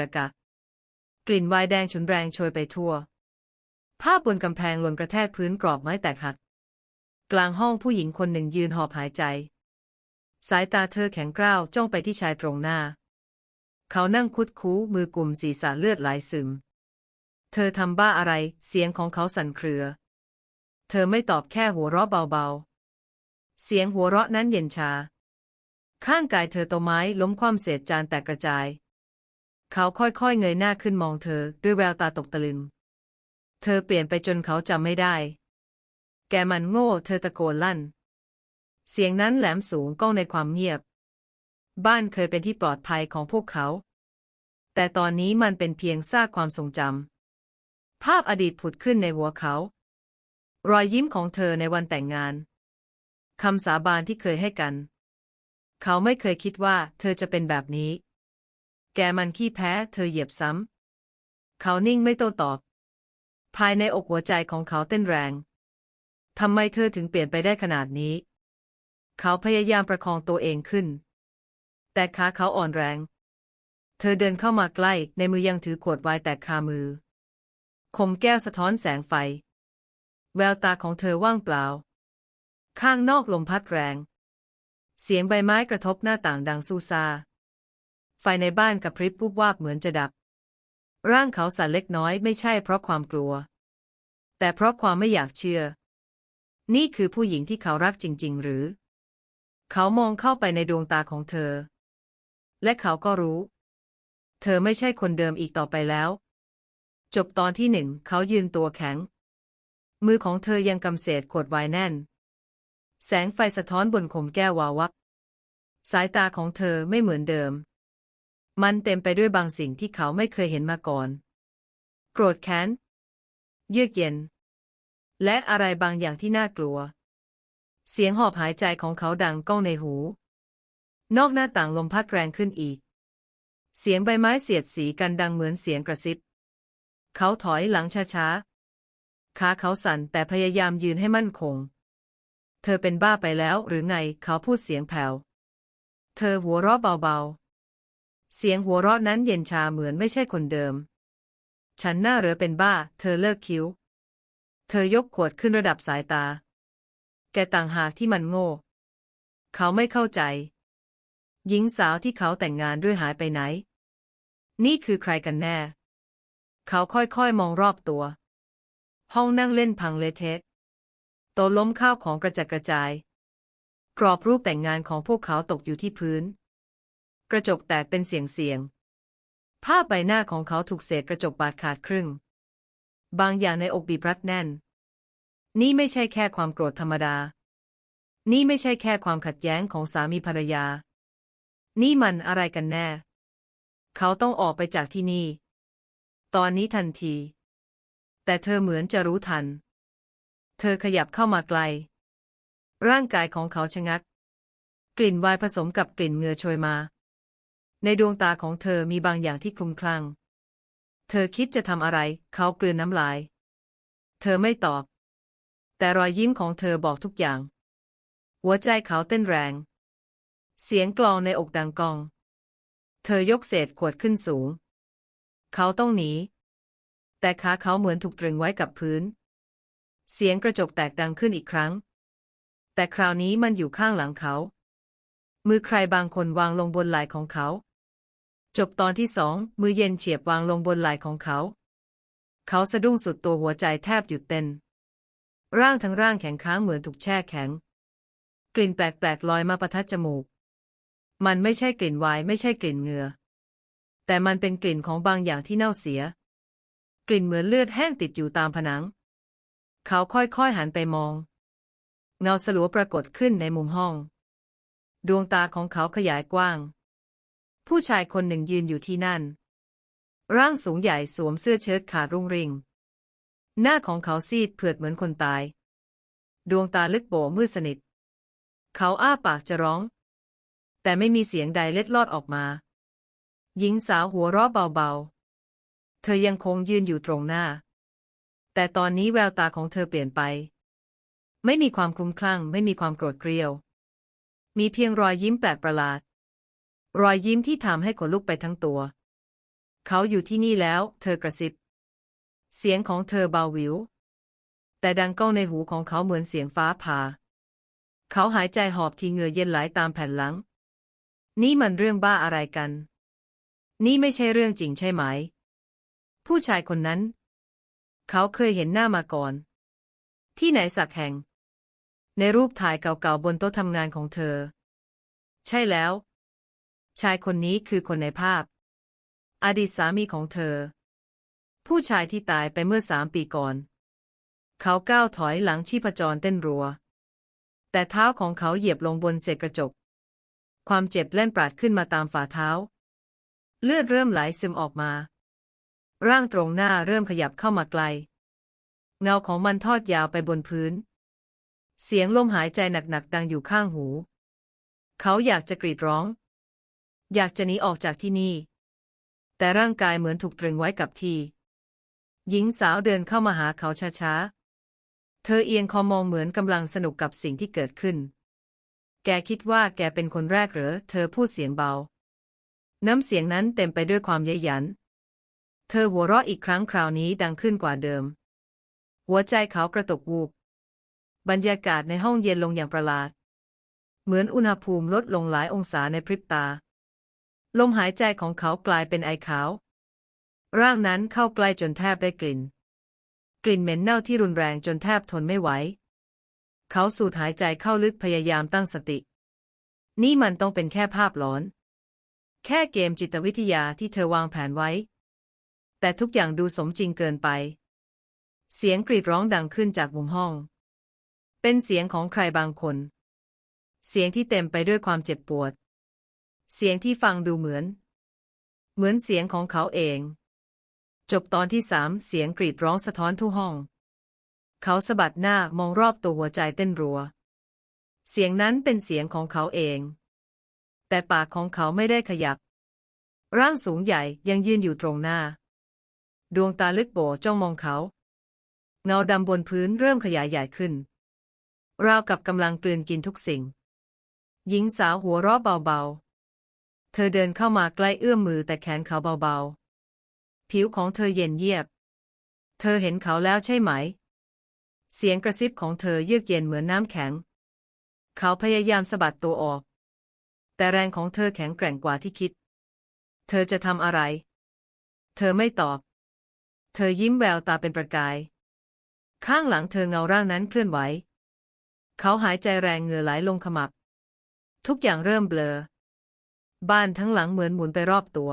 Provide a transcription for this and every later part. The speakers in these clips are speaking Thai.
ระกะ กลิ่นวน์แดงฉุนแรงโชยไปทั่ว ภาพบนกำแพงหล่นกระแทกพื้นกรอบไม้แตกหัก กลางห้องผู้หญิงคนหนึ่งยืนหอบหายใจ สายตาเธอแข็งกร้าวจ้องไปที่ชายตรงหน้า เขานั่งคุดคู้มือกลุ่มศีรษะเลือดไหลซึม เธอทำบ้าอะไร เสียงของเขาสั่นเครือ เธอไม่ตอบแค่หัวเราะเบาๆ เสียงหัวเราะนั้นเย็นชาข้างกายเธอโตไม้ล้มคว่ำเศษจานแตกกระจาย เขาค่อยๆ เงยหน้าขึ้นมองเธอ ด้วยแววตาตกตะลึง เธอเปลี่ยนไปจนเขาจำไม่ได้ แกมันโง่ เธอตะโกนลั่น เสียงนั้นแหลมสูงก้องในความเงียบ บ้านเคยเป็นที่ปลอดภัยของพวกเขา แต่ตอนนี้มันเป็นเพียงซากความทรงจำ ภาพอดีตผุดขึ้นในหัวเขา รอยยิ้มของเธอในวันแต่งงาน คำสาบานที่เคยให้กัน เขาไม่เคยคิดว่าเธอจะเป็นแบบนี้ แกมันขี้แพ้ เธอเหยียบซ้ำ เขานิ่งไม่โต้ตอบ ภายในอกหัวใจของเขาเต้นแรง ทำไมเธอถึงเปลี่ยนไปได้ขนาดนี้ เขาพยายามประคองตัวเองขึ้น แต่ขาเขาอ่อนแรง เธอเดินเข้ามาใกล้ ในมือยังถือขวดไวน์แตกคามือ คมแก้วสะท้อนแสงไฟ แววตาของเธอว่างเปล่า ข้างนอกลมพัดแรง เสียงใบไม้กระทบหน้าต่างดังซูซา ไฟในบ้านกระพริบวุบวาบเหมือนจะดับ ร่างเขาสั่นเล็กน้อยไม่ใช่เพราะความกลัว แต่เพราะความไม่อยากเชื่อ นี่คือผู้หญิงที่เขารักจริง ๆ หรือ เขามองเข้าไปในดวงตาของเธอ และเขาก็รู้ เธอไม่ใช่คนเดิมอีกต่อไปแล้ว จบตอนที่หนึ่งเขายืนตัวแข็ง มือของเธอยังกำเศษขวดไวน์แน่น แสงไฟสะท้อนบนขมแก้ววาววับสายตาของเธอไม่เหมือนเดิม มันเต็มไปด้วยบางสิ่งที่เขาไม่เคยเห็นมาก่อน โกรธแค้น เยือกเย็น และอะไรบางอย่างที่น่ากลัว เสียงหอบหายใจของเขาดังก้องในหู นอกหน้าต่างลมพัดแรงขึ้นอีก เสียงใบไม้เสียดสีกันดังเหมือนเสียงกระซิบ เขาถอยหลังช้าๆ ขาเขาสั่นแต่พยายามยืนให้มั่นคง เธอเป็นบ้าไปแล้วหรือไงเขาพูดเสียงแผ่ว เธอหัวเราะเบาๆ เสียงหัวเราะนั้นเย็นชาเหมือนไม่ใช่คนเดิม ฉันน่าเหรือเป็นบ้า เธอเลิกคิ้ว เธอยกขวดขึ้นระดับสายตา แกต่างหากที่มันโง่ เขาไม่เข้าใจ หญิงสาวที่เขาแต่งงานด้วยหายไปไหน นี่คือใครกันแน่ เขาค่อยๆมองรอบตัว ห้องนั่งเล่นพังเละเทะโต๊ะล้มข้าวของกระจัดกระจาย กรอบรูปแต่งงานของพวกเขาตกอยู่ที่พื้น กระจกแตกเป็นเสียงเสียง ภาพใบหน้าของเขาถูกเศษกระจกบาดขาดครึ่ง บางอย่างในอกบีบรัดแน่น นี่ไม่ใช่แค่ความโกรธธรรมดา นี่ไม่ใช่แค่ความขัดแย้งของสามีภรรยา นี่มันอะไรกันแน่ เขาต้องออกไปจากที่นี่ ตอนนี้ทันที แต่เธอเหมือนจะรู้ทัน เธอขยับเข้ามาไกล ร่างกายของเขาชะงักกลิ่นวน์ผสมกับกลิ่นเหงื่อโชยมา ในดวงตาของเธอมีบางอย่างที่คลุมคลัง เธอคิดจะทำอะไร เขากลืนน้ำลาย เธอไม่ตอบ แต่รอยยิ้มของเธอบอกทุกอย่าง หัวใจเขาเต้นแรง เสียงกลองในอกดังกอง เธอยกเศษขวดขึ้นสูง เขาต้องหนี แต่ขาเขาเหมือนถูกตรึงไว้กับพื้น เสียงกระจกแตกดังขึ้นอีกครั้ง แต่คราวนี้มันอยู่ข้างหลังเขามือใครบางคนวางลงบนไหล่ของเขา จบตอนที่สอง มือเย็นเฉียบวางลงบนไหล่ของเขา เขาสะดุ้งสุดตัวหัวใจแทบหยุดเต้น ร่างทั้งร่างแข็งค้างเหมือนถูกแช่แข็ง กลิ่นแปลกๆลอยมาประทัดจมูก มันไม่ใช่กลิ่นวน์ไม่ใช่กลิ่นเหงื่อ แต่มันเป็นกลิ่นของบางอย่างที่เน่าเสีย กลิ่นเหมือนเลือดแห้งติดอยู่ตามผนัง เขาค่อยๆหันไปมอง เงาสลัวปรากฏขึ้นในมุมห้อง ดวงตาของเขาขยายกว้าง ผู้ชายคนหนึ่งยืนอยู่ที่นั่น ร่างสูงใหญ่สวมเสื้อเชิ้ตขาดรุ่งริง หน้าของเขาซีดเผือดเหมือนคนตาย ดวงตาลึกโบมืดสนิท เขาอ้าปากจะร้อง แต่ไม่มีเสียงใดเล็ดลอดออกมา หญิงสาวหัวเราะเบาๆ เธอยังคงยืนอยู่ตรงหน้า แต่ตอนนี้แววตาของเธอเปลี่ยนไป ไม่มีความคลุ้มคลั่ง ไม่มีความโกรธเกรียว มีเพียงรอยยิ้มแปลกประหลาด รอยยิ้มที่ทำให้ขนลุกไปทั้งตัว เขาอยู่ที่นี่แล้ว เธอกระซิบ เสียงของเธอเบาวิว แต่ดังก้องในหูของเขาเหมือนเสียงฟ้าผ่า เขาหายใจหอบทีเหงื่อเย็นไหลตามแผ่นหลัง นี่มันเรื่องบ้าอะไรกัน นี่ไม่ใช่เรื่องจริงใช่ไหม ผู้ชายคนนั้น เขาเคยเห็นหน้ามาก่อน ที่ไหนสักแห่ง ในรูปถ่ายเก่าๆบนโต๊ะทำงานของเธอ ใช่แล้ว ชายคนนี้คือคนในภาพ อดีตสามีของเธอ ผู้ชายที่ตายไปเมื่อสามปีก่อน เขาก้าวถอยหลังชีพจรเต้นรัว แต่เท้าของเขาเหยียบลงบนเศษกระจก ความเจ็บแล่นปราดขึ้นมาตามฝ่าเท้า เลือดเริ่มไหลซึมออกมา ร่างตรงหน้าเริ่มขยับเข้ามาไกล เงาของมันทอดยาวไปบนพื้น เสียงลมหายใจหนักๆดังอยู่ข้างหู เขาอยากจะกรีดร้อง อยากจะหนีออกจากที่นี่ แต่ร่างกายเหมือนถูกตรึงไว้กับที่ หญิงสาวเดินเข้ามาหาเขาช้าๆ เธอเอียงคอมองเหมือนกำลังสนุกกับสิ่งที่เกิดขึ้น แกคิดว่าแกเป็นคนแรกเหรอ เธอพูดเสียงเบา น้ำเสียงนั้นเต็มไปด้วยความเย้ยหยัน เธอหัวเราะอีกครั้งคราวนี้ดังขึ้นกว่าเดิม หัวใจเขากระตกวูบบรรยากาศในห้องเย็นลงอย่างประหลาด เหมือนอุณหภูมิลดลงหลายองศาในพริบตา ลมหายใจของเขากลายเป็นไอขาว ร่างนั้นเข้าใกล้จนแทบได้กลิ่น กลิ่นเหม็นเน่าที่รุนแรงจนแทบทนไม่ไหว เขาสูดหายใจเข้าลึกพยายามตั้งสติ นี่มันต้องเป็นแค่ภาพหลอน แค่เกมจิตวิทยาที่เธอวางแผนไว้ แต่ทุกอย่างดูสมจริงเกินไป เสียงกรีดร้องดังขึ้นจากมุมห้อง เป็นเสียงของใครบางคน เสียงที่เต็มไปด้วยความเจ็บปวด เสียงที่ฟังดูเหมือน เหมือนเสียงของเขาเอง จบตอนที่สามเสียงกรีดร้องสะท้อนทุกห้อง เขาสะบัดหน้ามองรอบตัวหัวใจเต้นรัว เสียงนั้นเป็นเสียงของเขาเอง แต่ปากของเขาไม่ได้ขยับ ร่างสูงใหญ่ยังยืนอยู่ตรงหน้า ดวงตาลึกโบจ้องมองเขา เงาดำบนพื้นเริ่มขยายใหญ่ขึ้น ราวกับกำลังกลืนกินทุกสิ่ง หญิงสาวหัวเราะเบาๆ เธอเดินเข้ามาใกล้เอื้อมมือแต่แขนเขาเบาๆ ผิวของเธอเย็นเยียบ เธอเห็นเขาแล้วใช่ไหม เสียงกระซิบของเธอเยือกเย็นเหมือนน้ำแข็ง เขาพยายามสะบัดตัวออก แต่แรงของเธอแข็งแกร่งกว่าที่คิด เธอจะทำอะไร เธอไม่ตอบ เธอยิ้มแววตาเป็นประกาย ข้างหลังเธอเงาร่างนั้นเคลื่อนไหว เขาหายใจแรงเหงื่อไหลลงขมับ ทุกอย่างเริ่มเบลอ บ้านทั้งหลังเหมือนหมุนไปรอบตัว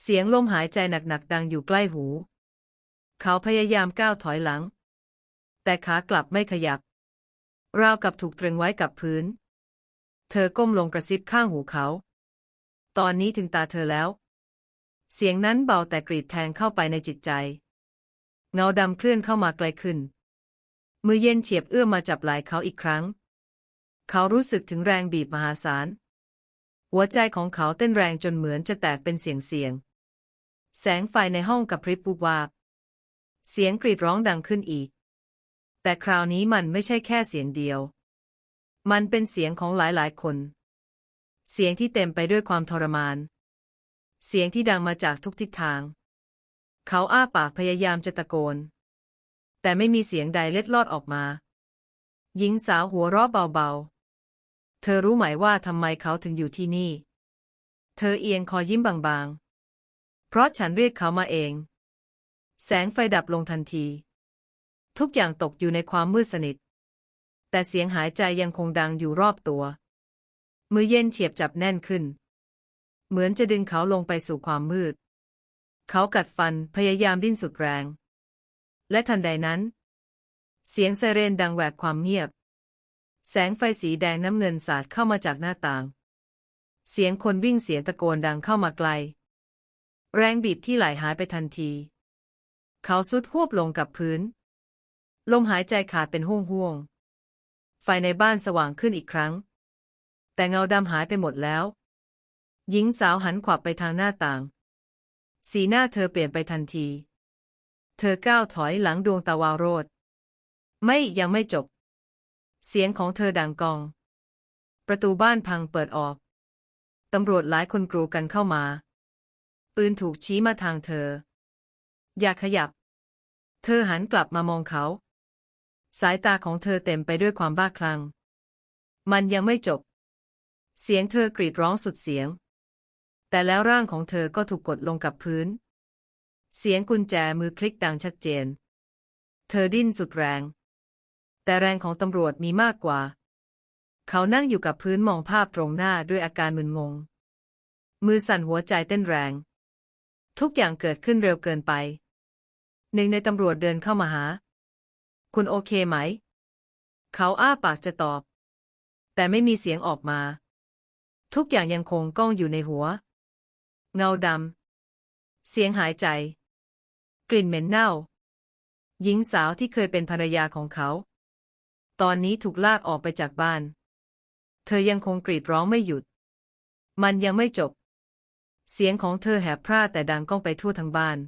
เสียงลมหายใจหนักๆดังอยู่ใกล้หู เขาพยายามก้าวถอยหลัง แต่ขากลับไม่ขยับ ราวกับถูกตรึงไว้กับพื้น เธอก้มลงกระซิบข้างหูเขา ตอนนี้ถึงตาเธอแล้ว เสียงนั้นเบาแต่กรีดแทงเข้าไปในจิตใจ เงาดำเคลื่อนเข้ามาไกลขึ้น มือเย็นเฉียบเอื้อมมาจับไหล่เขาอีกครั้ง เขารู้สึกถึงแรงบีบมหาศาล หัวใจของเขาเต้นแรงจนเหมือนจะแตกเป็นเสียงเสียง แสงไฟในห้องกับพริบปุบวาบ เสียงกรีดร้องดังขึ้นอีก แต่คราวนี้มันไม่ใช่แค่เสียงเดียว มันเป็นเสียงของหลายๆคน เสียงที่เต็มไปด้วยความทรมาน เสียงที่ดังมาจากทุกทิศทาง เขาอ้าปากพยายามจะตะโกน แต่ไม่มีเสียงใดเล็ดลอดออกมา หญิงสาวหัวเราะเบาๆ เธอรู้ไหมว่าทำไมเขาถึงอยู่ที่นี่ เธอเอียงคอยิ้มบางๆ เพราะฉันเรียกเขามาเอง แสงไฟดับลงทันที ทุกอย่างตกอยู่ในความมืดสนิท แต่เสียงหายใจยังคงดังอยู่รอบตัว มือเย็นเฉียบจับแน่นขึ้น เหมือนจะดึงเขาลงไปสู่ความมืด เขากัดฟันพยายามดิ้นสุดแรง และทันใดนั้น เสียงไซเรนดังแหวกความเงียบ แสงไฟสีแดงน้ำเงินสาดเข้ามาจากหน้าต่าง เสียงคนวิ่งเสียงตะโกนดังเข้ามาไกล แรงบีบที่ไหลหายไปทันที เขาสุดหวบลงกับพื้น ลมหายใจขาดเป็นห่วงห่วง ไฟในบ้านสว่างขึ้นอีกครั้ง แต่เงาดำหายไปหมดแล้ว หญิงสาวหันขวับไปทางหน้าต่าง สีหน้าเธอเปลี่ยนไปทันที เธอก้าวถอยหลังดวงตาวาวโรด ไม่ยังไม่จบ เสียงของเธอดังกอง ประตูบ้านพังเปิดออก ตำรวจหลายคนกรูกันเข้ามา ปืนถูกชี้มาทางเธอ อย่าขยับ เธอหันกลับมามองเขา สายตาของเธอเต็มไปด้วยความบ้าคลั่ง มันยังไม่จบ เสียงเธอกรีดร้องสุดเสียง แต่แล้วร่างของเธอก็ถูกกดลงกับพื้น เสียงกุญแจมือคลิกดังชัดเจน เธอดิ้นสุดแรง แต่แรงของตำรวจมีมากกว่า เขานั่งอยู่กับพื้นมองภาพตรงหน้าด้วยอาการมึนงง มือสั่นหัวใจเต้นแรง ทุกอย่างเกิดขึ้นเร็วเกินไป หนึ่งในตำรวจเดินเข้ามาหา คุณโอเคไหม เขาอ้าปากจะตอบ แต่ไม่มีเสียงออกมา ทุกอย่างยังคงก้องอยู่ในหัว เงาดำ เสียงหายใจ กลิ่นเหม็นเน่า หญิงสาวที่เคยเป็นภรรยาของเขา ตอนนี้ถูกลากออกไปจากบ้าน เธอยังคงกรีดร้องไม่หยุด มันยังไม่จบ เสียงของเธอแหบพร่าแต่ดังก้องไปทั่วทั้งบ้าน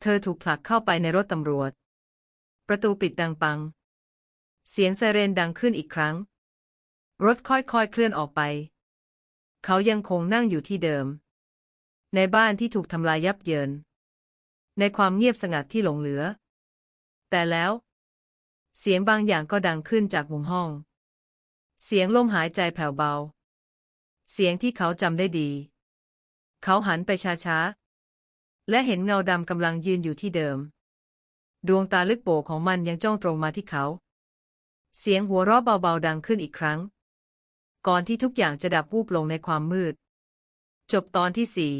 เธอถูกผลักเข้าไปในรถตำรวจ ประตูปิดดังปัง เสียงไซเรนดังขึ้นอีกครั้ง รถค่อยๆเคลื่อนออกไป เขายังคงนั่งอยู่ที่เดิม ในบ้านที่ถูกทำลายยับเยิน ในความเงียบสงัดที่หลงเหลือ แต่แล้ว เสียงบางอย่างก็ดังขึ้นจากมุมห้อง เสียงลมหายใจแผ่วเบา เสียงที่เขาจำได้ดี เขาหันไปช้าๆ และเห็นเงาดำกำลังยืนอยู่ที่เดิม ดวงตาลึกโบของมันยังจ้องตรงมาที่เขา เสียงหัวเราะเบาๆดังขึ้นอีกครั้ง ก่อนที่ทุกอย่างจะดับวูบลงในความมืด จบตอนที่สี่